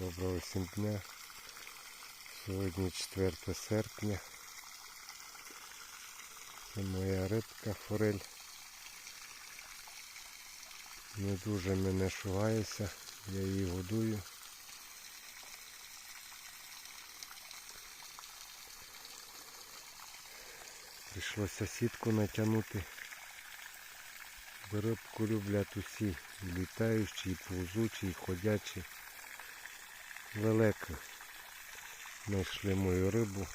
Доброго всім дня. Сьогодні 4 серпня. Це моя рибка форель. Не дуже мене шугається, я її годую. Прийшлося сітку натягнути. Рибку люблять усі, і літаючі, і повзучі, і ходячі. Велика. Знайшли мою рибу.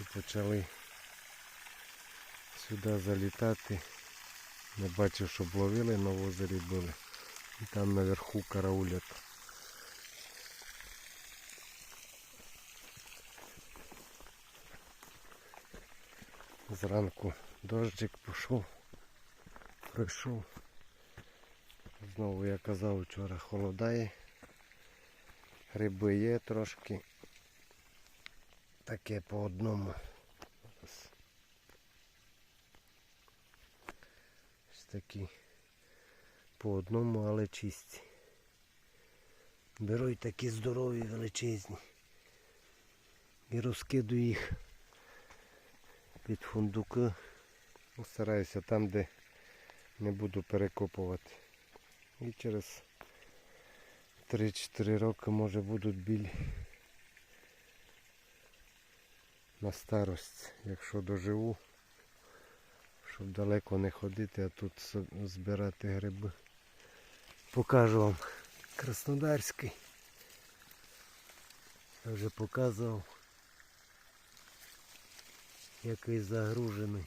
І почали сюди залітати. Не бачив, щоб ловили на озері були. І там наверху караулять. Зранку дощик пішов, прийшов. Знову я казав вчора холодає. Риби є трошки. Таке по одному. Ось. Такі по одному, але чисті. Беру й такі здорові, величезні. І розкидую їх під фундуки. Ну, Стараюся там, де не буду перекопувати. І через 3-4 роки може будуть білі на старость, якщо доживу, щоб далеко не ходити, а тут збирати гриби. Покажу вам Краснодарський. Я вже показував, який загружений.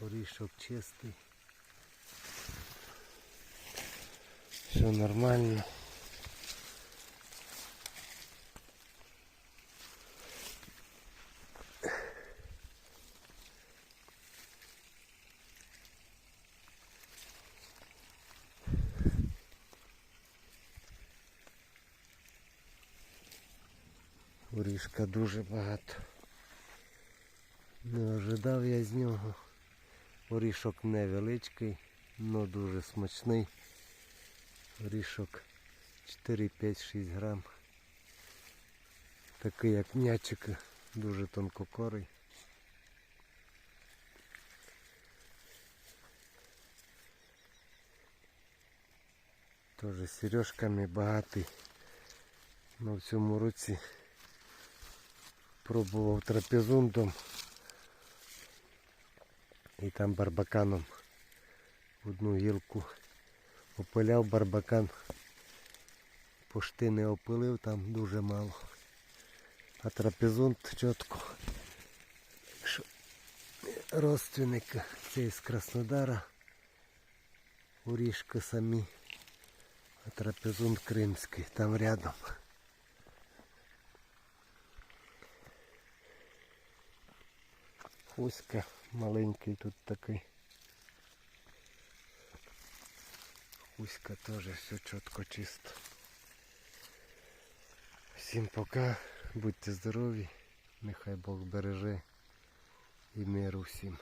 Орішок чистий. Все нормально. Горішка дуже багато. Не ожидав я з нього. Орішок невеличкий, але дуже смачний. Орішок 4-5-6 грам. Такий як м'ячик, дуже тонкокорий. Теж з сережками багатий. Но в цьому році пробував трапезундом і там барбаканом одну гілку опиляв барбакан. Пошти не опилив, там дуже мало. А трапезунд чітко. Родственник цей з Краснодара. Орішки самі. А трапезунд кримський, там рядом. Хуська маленький тут такий. Хуська теж все чітко чисто. Всім пока, будьте здорові, нехай Бог береже і миру всім.